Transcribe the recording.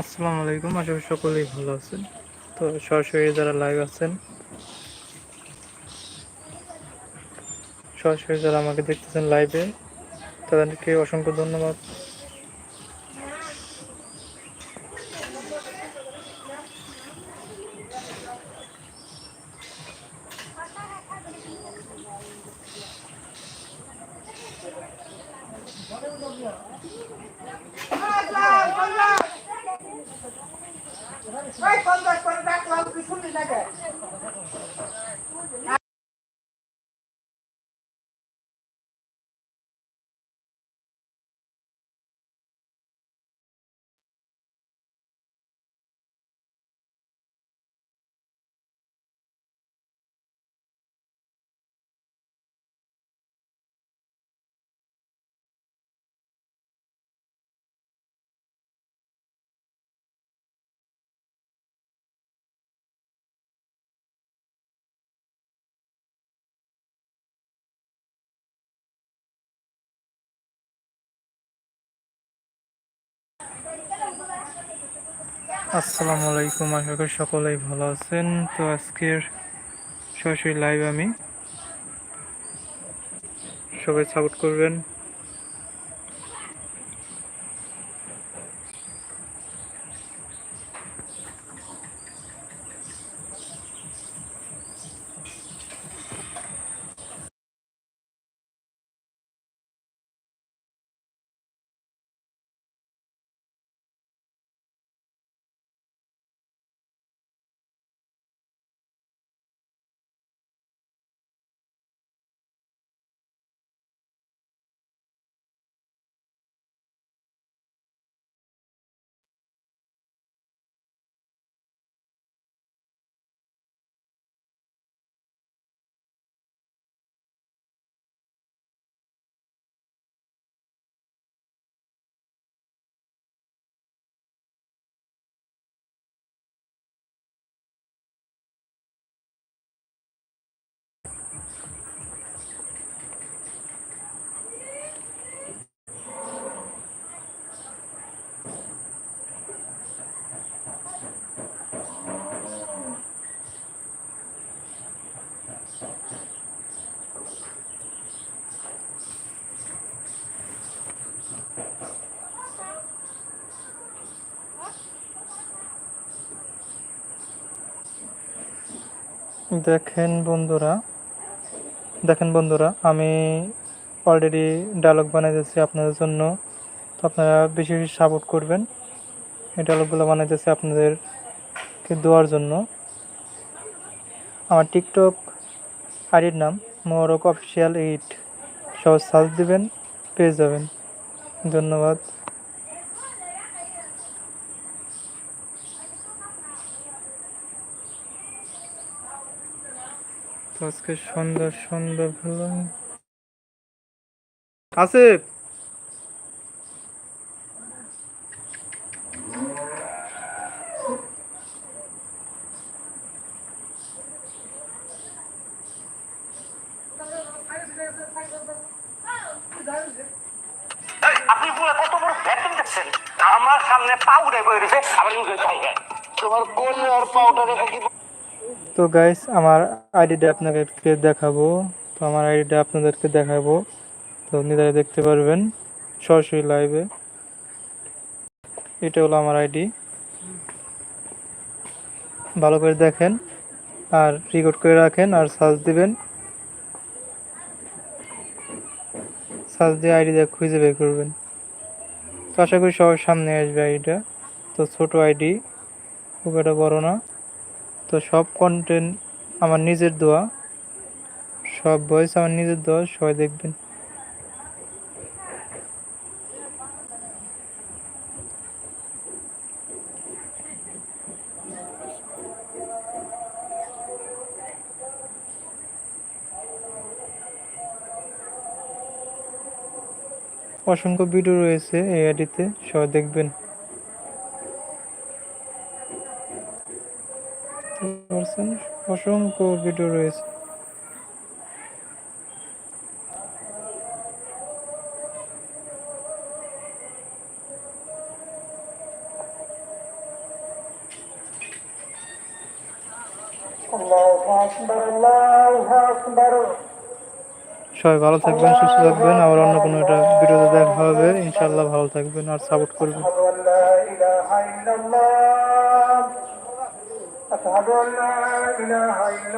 আসসালামু আলাইকুম, আশা করি সকলেই ভালো আছেন। তো সরাসরি যারা লাইভ আছেন, সরাসরি যারা আমাকে দেখতেছেন লাইভে তাদেরকে অসংখ্য ধন্যবাদ। Quando vai, quando vai, quando vai, quando আসসালামু আলাইকুম, আশা করি সকলেই ভালো আছেন। তো আজকের সরাসরি লাইভ আমি। সবাই সাপোর্ট করবেন। দেখেন বন্ধুরা দেখেন বন্ধুরা, আমি অলরেডি ডায়লগ বানাইতেছি আপনাদের জন্য। তো আপনারা বেশি বেশি সাপোর্ট করবেন এই ডায়লগগুলো বানাইতেছি আপনাদেরকে দেওয়ার জন্য। আমার টিকটক আইডির নাম মোরক অফিসিয়াল এইট। সব সার্চ দেবেন, পেয়ে যাবেন। ধন্যবাদ। আজকে সুন্দর সুন্দর ভালো। আসিফ! আপনি পুরো কত বড় ব্যাটিং দেখছেন আমার সামনে পা উঠে বয়ে রয়েছে তোমার কোন আর কি তো গাইস আমার আইডিটা আপনাদেরকে দেখাবো। তো আমার আইডিটা আপনাদেরকে দেখাবো। তো নিজেরা দেখতে পারবেন, সরাসরি লাইভে এটা হলো আমার আইডি ভালো করে দেখেন, আর রেকর্ড করে রাখেন, আর সার্চ দিবেন। সার্চ দিয়ে আইডি দিয়ে খুঁজে বের করবেন। তো আশা করি সবার সামনে আসবে আইডিটা তো ছোট আইডি খুব একটা বড় না। তো সব কন্টেন্ট আমার নিজের দোয়া। সব ভয়েস আমার নিজের দোয়া, সবাই দেখবেন। অসংখ্য ভিডিও রয়েছে এই সবাই দেখবেন। অসংখ্য ভিডিও রয়েছে। সবাই ভালো থাকবেন সুস্থ থাকবেন। আবার অন্য কোনো একটা ভিডিওতে দেখা হবে। ইনশাল্লাহ ভালো থাকবেন। আর সাপোর্ট করবেন। أشهد أن لا إله إلا الله